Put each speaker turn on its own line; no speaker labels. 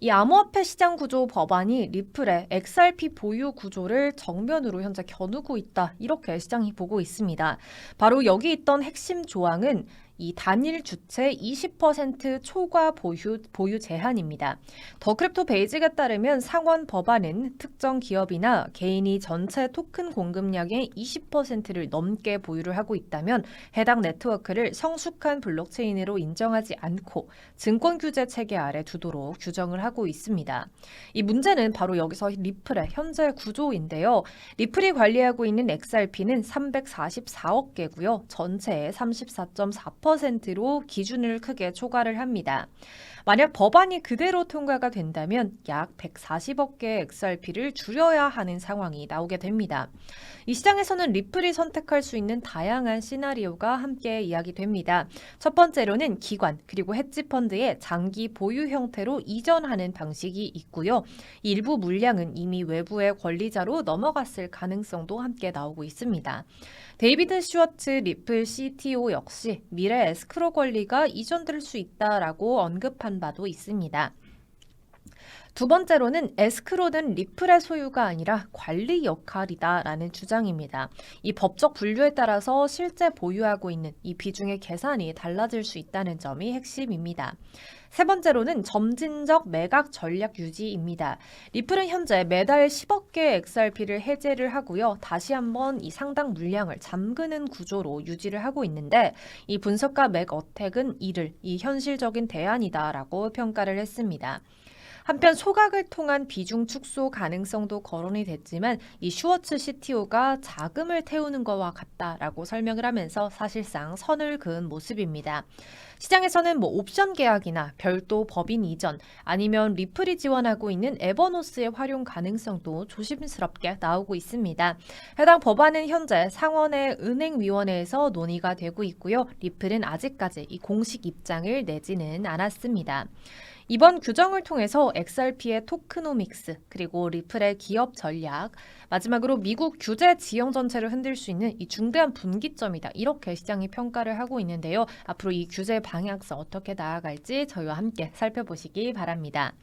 이 암호화폐 시장 구조 법안이 리플의 XRP 보유 구조를 정면으로 현재 겨누고 있다. 이렇게 시장이 보고 있습니다. 바로 여기 있던 핵심 조항은 이 단일 주체 20% 초과 보유, 보유 제한입니다. 더 크립토 베이직에 따르면 상원 법안은 특정 기업이나 개인이 전체 토큰 공급량의 20%를 넘게 보유를 하고 있다면 해당 네트워크를 성숙한 블록체인으로 인정하지 않고 증권 규제 체계 아래 두도록 규정을 하고 있습니다. 이 문제는 바로 여기서 리플의 현재 구조인데요. 리플이 관리하고 있는 XRP는 344억 개고요. 전체의 34.4%로 기준을 크게 초과를 합니다. 만약 법안이 그대로 통과가 된다면 약 140억 개의 XRP를 줄여야 하는 상황이 나오게 됩니다. 이 시장에서는 리플이 선택할 수 있는 다양한 시나리오가 함께 이야기됩니다. 첫 번째로는 기관 그리고 헤지 펀드의 장기 보유 형태로 이전하는 방식이 있고요. 일부 물량은 이미 외부의 권리자로 넘어갔을 가능성도 함께 나오고 있습니다. 데이비드 슈워츠 리플 CTO 역시 미래 에스크로 권리가 이전될 수 있다라고 언급한 바도 있습니다. 두 번째로는 에스크로는 리플의 소유가 아니라 관리 역할이다라는 주장입니다. 이 법적 분류에 따라서 실제 보유하고 있는 이 비중의 계산이 달라질 수 있다는 점이 핵심입니다. 세 번째로는 점진적 매각 전략 유지입니다. 리플은 현재 매달 10억 개의 XRP를 해제를 하고요. 다시 한번 이 상당 물량을 잠그는 구조로 유지를 하고 있는데 이 분석가 맥 어택은 이를 이 현실적인 대안이다라고 평가를 했습니다. 한편 소각을 통한 비중 축소 가능성도 거론이 됐지만 이 슈워츠 CTO가 자금을 태우는 것과 같다라고 설명을 하면서 사실상 선을 그은 모습입니다. 시장에서는 뭐 옵션 계약이나 별도 법인 이전 아니면 리플이 지원하고 있는 에버노스의 활용 가능성도 조심스럽게 나오고 있습니다. 해당 법안은 현재 상원의 은행위원회에서 논의가 되고 있고요. 리플은 아직까지 이 공식 입장을 내지는 않았습니다. 이번 규정을 통해서 XRP의 토크노믹스 그리고 리플의 기업 전략 마지막으로 미국 규제 지형 전체를 흔들 수 있는 이 중대한 분기점이다 이렇게 시장이 평가를 하고 있는데요 앞으로 이 규제 방향성 어떻게 나아갈지 저희와 함께 살펴보시기 바랍니다.